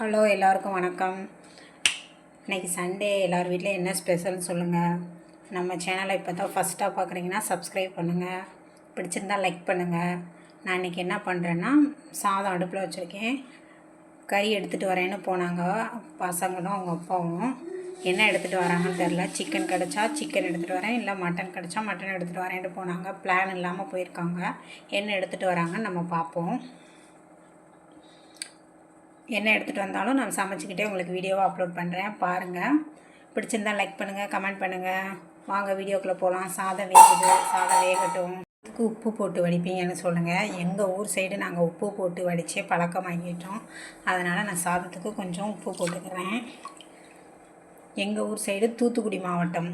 Hello எல்லாருக்கும் வணக்கம். இன்னைக்கு சண்டே எல்லார் வீட்டிலையும் என்ன ஸ்பெஷல்னு சொல்லுங்கள் நம்ம சேனலை இப்போ தான் ஃபஸ்ட்டாக பார்க்குறீங்கன்னா சப்ஸ்கிரைப் பண்ணுங்கள் பிடிச்சிருந்தா லைக் பண்ணுங்கள் நான் இன்றைக்கி என்ன பண்ணுறேன்னா சாதம் அடுப்பில் வச்சுருக்கேன். கறி எடுத்துகிட்டு வரேன்னு போனாங்க. பசங்களும் அவங்க அப்பாவும். என்ன எடுத்துகிட்டு வராங்கன்னு தெரில சிக்கன் கிடச்சா சிக்கன் எடுத்துகிட்டு வரேன். இல்லை மட்டன் கிடச்சா மட்டன் எடுத்துகிட்டு வரேன்ட்டு போனாங்க. பிளான் இல்லாமல் போயிருக்காங்க. என்ன எடுத்துகிட்டு வராங்கன்னு நம்ம பார்ப்போம். என்ன எடுத்துகிட்டு வந்தாலும் நான் சமைச்சிக்கிட்டே உங்களுக்கு வீடியோவை அப்லோட் பண்ணுறேன் பாருங்கள் பிடிச்சிருந்தா லைக் பண்ணுங்கள் கமெண்ட் பண்ணுங்கள் வாங்க வீடியோக்குள்ளே போகலாம் சாதம் வேகுது. சாதம் வேகட்டும். இதுக்கு உப்பு போட்டு வடிப்பீங்கன்னு சொல்லுங்கள் எங்கள் ஊர் சைடு நாங்கள் உப்பு போட்டு வடித்தே பழக்கமாகிட்டோம் அதனால் நான் சாதத்துக்கு கொஞ்சம் உப்பு போட்டுக்கிறேன். எங்கள் ஊர் சைடு தூத்துக்குடி மாவட்டம்.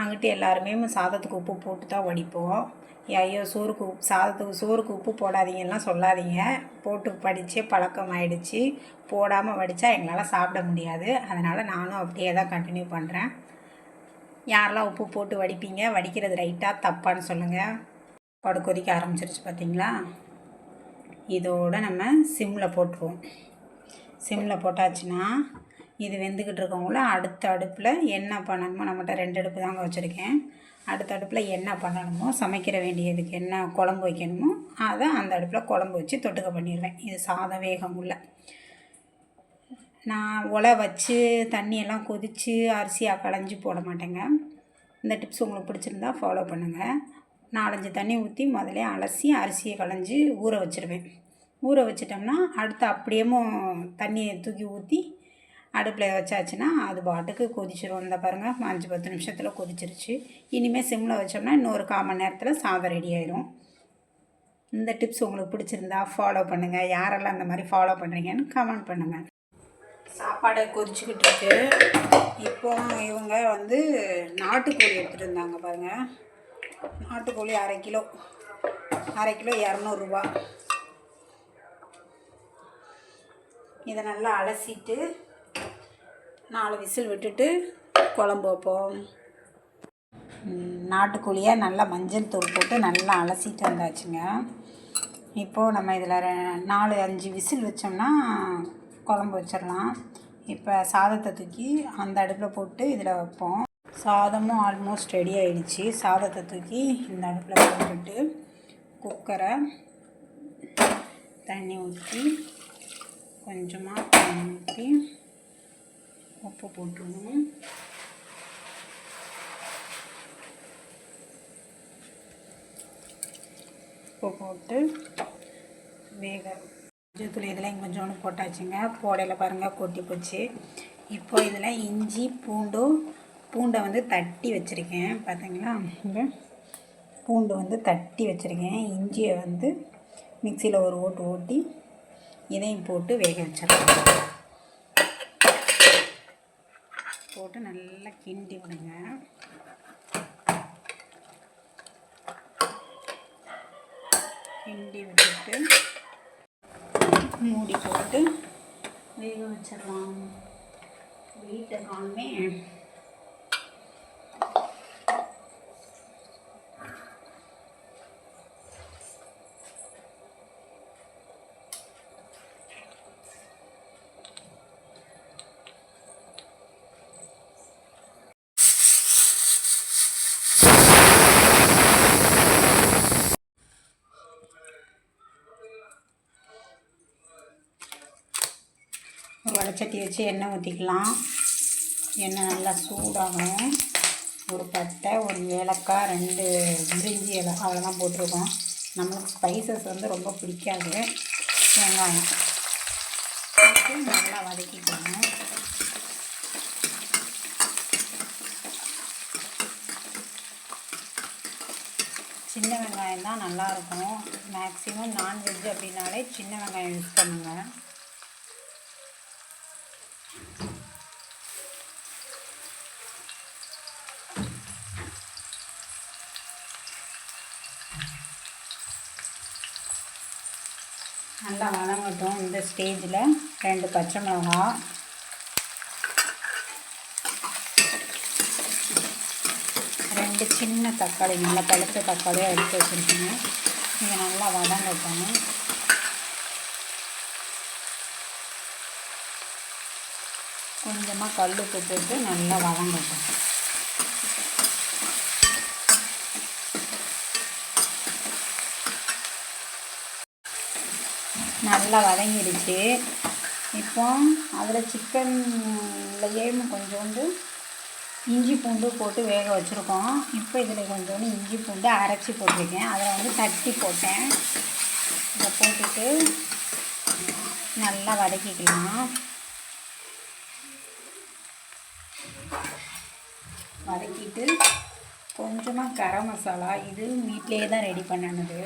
அங்கிட்டு எல்லாருமே சாதத்துக்கு உப்பு போட்டு தான் வடிப்போம். ஐயோ சோறுக்கு உப்பு சாதத்துக்கு சோறுக்கு உப்பு போடாதீங்கலாம் சொல்லாதீங்க. போட்டு படித்தே பழக்கம் ஆயிடுச்சு போடாமல் வடித்தா எங்களால் சாப்பிட முடியாது. அதனால் நானும் அப்படியே தான் கண்டினியூ பண்ணுறேன் யாரெல்லாம் உப்பு போட்டு வடிப்பீங்க? வடிக்கிறது ரைட்டாக தப்பான்னு சொல்லுங்கள் படு கொதிக்க ஆரம்பிச்சிருச்சு பார்த்தீங்களா இதோடு நம்ம சிம்மில் போட்டுருவோம். சிம்மில் போட்டாச்சுன்னா இது வெந்துக்கிட்டு இருக்கவங்கள அடுத்த அடுப்பில் என்ன பண்ணணுமோ நம்மகிட்ட ரெண்டு அடுப்பு தாங்க வச்சுருக்கேன். அடுத்த அடுப்பில் என்ன பண்ணணுமோ சமைக்கிற வேண்டியதுக்கு என்ன குழம்பு வைக்கணுமோ அதை அந்த அடுப்பில் குழம்பு வச்சு தொட்டுக்க பண்ணிடுவேன். இது சாதம் வேகம் உள்ள. நான் உலை வச்சு தண்ணியெல்லாம் கொதித்து அரிசியாக களைஞ்சி போட மாட்டேங்க. இந்த டிப்ஸ் உங்களுக்கு பிடிச்சிருந்தா ஃபாலோ பண்ணுங்கள் நாலஞ்சு தண்ணி ஊற்றி முதல்ல அலசி அரிசியை களைஞ்சி ஊற வச்சுருவேன். ஊற வச்சிட்டோம்னா அடுத்து அப்படியேமும் தண்ணியை தூக்கி ஊற்றி அடுப்பில் வச்சாச்சுன்னா அது பாட்டுக்கு கொதிச்சிரும். இந்த பாருங்கள் அஞ்சு பத்து நிமிஷத்தில் கொதிச்சிருச்சு. இனிமேல் சிம்மில் வச்சோம்னா இன்னொரு கால் மணி நேரத்தில் சாதம் ரெடி ஆயிரும். இந்த டிப்ஸ் உங்களுக்கு பிடிச்சிருந்தா ஃபாலோ பண்ணுங்கள் யாரெல்லாம் இந்த மாதிரி ஃபாலோ பண்ணுறீங்கன்னு கமெண்ட் பண்ணுங்கள் சாப்பாடு கொதிச்சுக்கிட்டு இருக்கு. இப்போ இவங்க வந்து நாட்டுக்கோழி எடுத்துகிட்டு இருந்தாங்க பாருங்கள் நாட்டுக்கோழி அரை கிலோ. அரை கிலோ இரநூறுபா இதை நல்லா அலசிட்டு நாலு விசில் விட்டுட்டு குழம்பு வைப்போம். நாட்டுக்கோழியை நல்லா மஞ்சள் தூள் போட்டு நல்லா அலசிட்டு வந்தாச்சுங்க. இப்போது நம்ம இதில் நாலு அஞ்சு விசில் வச்சோம்னா குழம்பு வச்சிடலாம். இப்போ சாதத்தை தூக்கி அந்த அடுப்பில் போட்டு இதில் வைப்போம். சாதமும் ஆல்மோஸ்ட் ரெடி ஆகிடுச்சு சாதத்தை தூக்கி இந்த அடுப்பில் போட்டுட்டு குக்கரை தண்ணி ஊற்றி கொஞ்சமாக தண்ணி ஊற்றி உப்பு போட்டுருவோம் உப்பு போட்டு வேக மஞ்சத்தூள் இதெல்லாம் கொஞ்சோண்டு போட்டாச்சுங்க. போடையில் பாருங்கள் கொட்டி போச்சு. இப்போ இதில் இஞ்சி பூண்டும் பூண்டை வந்து தட்டி வச்சுருக்கேன். பார்த்தீங்களா? இங்கே பூண்டு வந்து தட்டி வச்சுருக்கேன். இஞ்சியை வந்து மிக்சியில் ஒரு ஓட்டு ஓட்டி இதையும் போட்டு வேக வச்சிடலாம். போட்டு நல்லா கிண்டி விடுங்க. கிண்டி விட்டுட்டு மூடி போட்டு வேக வச்சிடலாம். வீட்டை காணுமே. சட்டி வச்சு எண்ணெய் ஊற்றிக்கலாம். எண்ணெய் நல்லா சூடாகும் ஒரு பட்டை ஒரு ஏலக்காய் ரெண்டு முறிஞ்சி இலை அவ்வளோதான் போட்டிருக்கோம். நம்மளுக்கு ஸ்பைசஸ் வந்து ரொம்ப பிடிக்காது. வெங்காயம். நல்லா வதக்கிக்கணும் சின்ன வெங்காயம் தான் நல்லாயிருக்கும் மேக்ஸிமம் நான்வெஜ் அப்படின்னாலே சின்ன வெங்காயம் யூஸ் பண்ணுங்கள் நல்லா வதங்கட்டும் இந்த ஸ்டேஜில் ரெண்டு பச்சை மிளகா. ரெண்டு சின்ன தக்காளி நல்லா பழுத்த தக்காளியாக எடுத்து வச்சுருக்கீங்க. இதை நல்லா வதங்கட்டும். கொஞ்சமாக கல் போட்டு நல்லா வதங்கட்டும். நல்லா வதங்கிடுச்சு. இப்போ அதில் சிக்கன்லையே கொஞ்சோண்டு இஞ்சி பூண்டு போட்டு வேக வச்சுருக்கோம். இப்போ இதில் கொஞ்சோண்டு இஞ்சி பூண்டு அரைச்சி போட்டிருக்கேன். அதில் வந்து தட்டி போட்டேன். இதை போட்டுட்டு நல்லா வதக்கிக்கலாம். வதக்கிட்டு கொஞ்சமாக கரம் மசாலா இது வீட்டிலே தான் ரெடி பண்ணனது.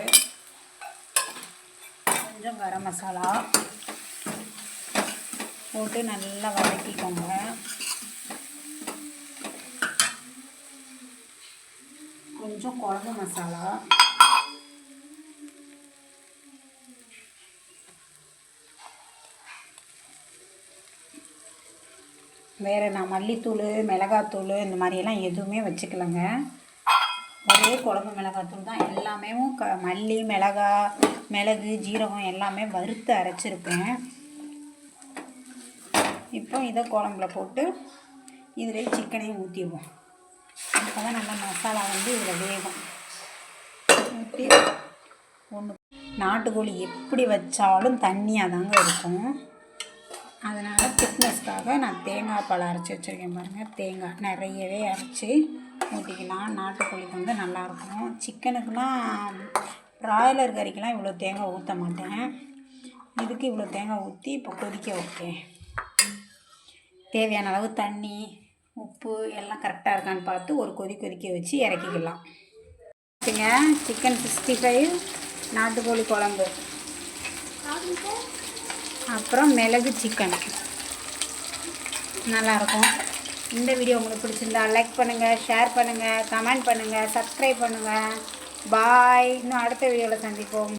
கொஞ்சம் கரம் மசாலா போட்டு நல்லா வதக்கிக்கோங்க. கொஞ்சம் குழம்பு மசாலா. வேறு நான் மல்லித்தூள் மிளகாத்தூள் இந்த மாதிரியெல்லாம் எதுவுமே வச்சுக்கலங்க. ஒரே குழம்பு மிளகாத்தூள் தான். எல்லாமே க மல்லி மிளகா மிளகு ஜீரகம் எல்லாமே வறுத்து அரைச்சிருப்பேன் இப்போ இதை குழம்புல போட்டு இதில் சிக்கனையும் ஊற்றிடுவோம் அப்போ தான் நல்லா மசாலா வந்து இதில் வேகும். ஊற்றி ஒன்று நாட்டுக்கோழி எப்படி வச்சாலும் தண்ணியாக தாங்க இருக்கும். அதனால் திக்னஸ்க்காக நான் தேங்காய் பழம் அரைச்சி வச்சுருக்கேன் பாருங்கள் தேங்காய் நிறையவே அரைச்சி ஊற்றிக்கலாம். நாட்டுக்கோழிக்கு வந்து நல்லாயிருக்கும். சிக்கனுக்குலாம் ப்ராய்லர் கறிக்கெலாம் இவ்வளோ தேங்காய் ஊற்ற மாட்டேன். இதுக்கு இவ்வளோ தேங்காய் ஊற்றி இப்போ கொதிக்க வைப்பேன் தேவையான அளவு தண்ணி உப்பு எல்லாம் கரெக்டாக இருக்கான்னு பார்த்து ஒரு கொதி கொதிக்க வச்சு இறக்கிக்கலாம். வச்சுங்க சிக்கன் சிக்ஸ்டி ஃபைவ் நாட்டுக்கோழி குழம்பு. அப்புறம் மிளகு சிக்கன். நல்லாயிருக்கும். இந்த வீடியோ உங்களுக்கு பிடிச்சிருந்தா லைக் பண்ணுங்கள் ஷேர் பண்ணுங்கள் கமெண்ட் பண்ணுங்கள் சப்ஸ்கிரைப் பண்ணுங்கள் பாய் இன்னும் அடுத்த வீடியோவில் சந்திப்போம்.